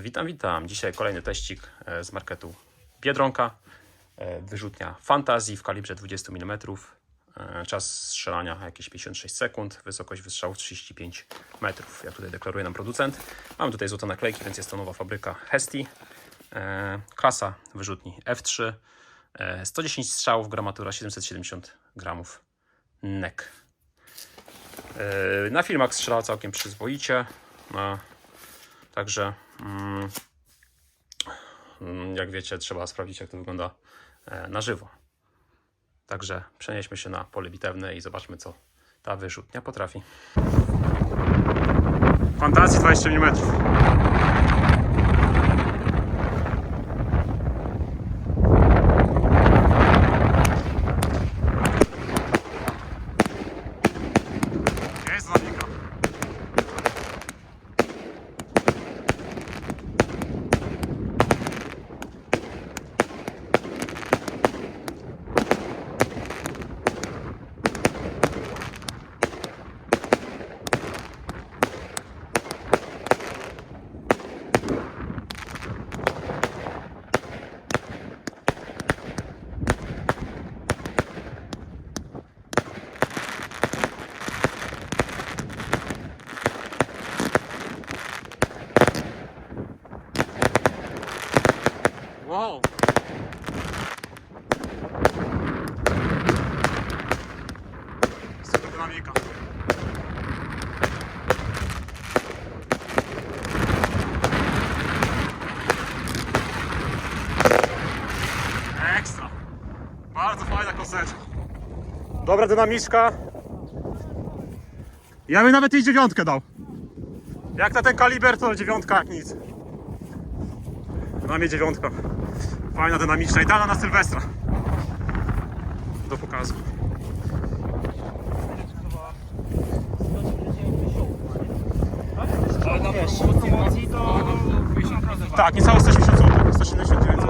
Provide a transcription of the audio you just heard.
Witam, witam. Dzisiaj kolejny teścik e, z marketu Biedronka. E, Wyrzutnia Fantazji w kalibrze 20 mm. E, Czas strzelania jakieś 56 sekund. Wysokość wystrzału 35 metrów, jak tutaj deklaruje nam producent. Mamy tutaj złote naklejki, więc jest to nowa fabryka Hesti. Klasa wyrzutni F3. E, 110 strzałów, gramatura 770 gramów NEC. E, Na filmach strzelała całkiem przyzwoicie. Także, jak wiecie, trzeba sprawdzić, jak to wygląda e, na żywo. Także przenieśmy się na pole bitewne i zobaczmy, co ta wyrzutnia potrafi. Fantazji 20 mm. Jest zawika. Wow! Super dynamika. Ekstra. Bardzo fajna koseczka. Dobra dynamiczka. Ja bym nawet jej dziewiątkę dał. Jak na ten kaliber to dziewiątka jak nic. Dla mnie dziewiątka. Fajna, dynamiczna, idealna na Sylwestra. Do pokazu. Ale na wiesz, promocji to 50% Tak, niecałe 180 zł. 179 zł.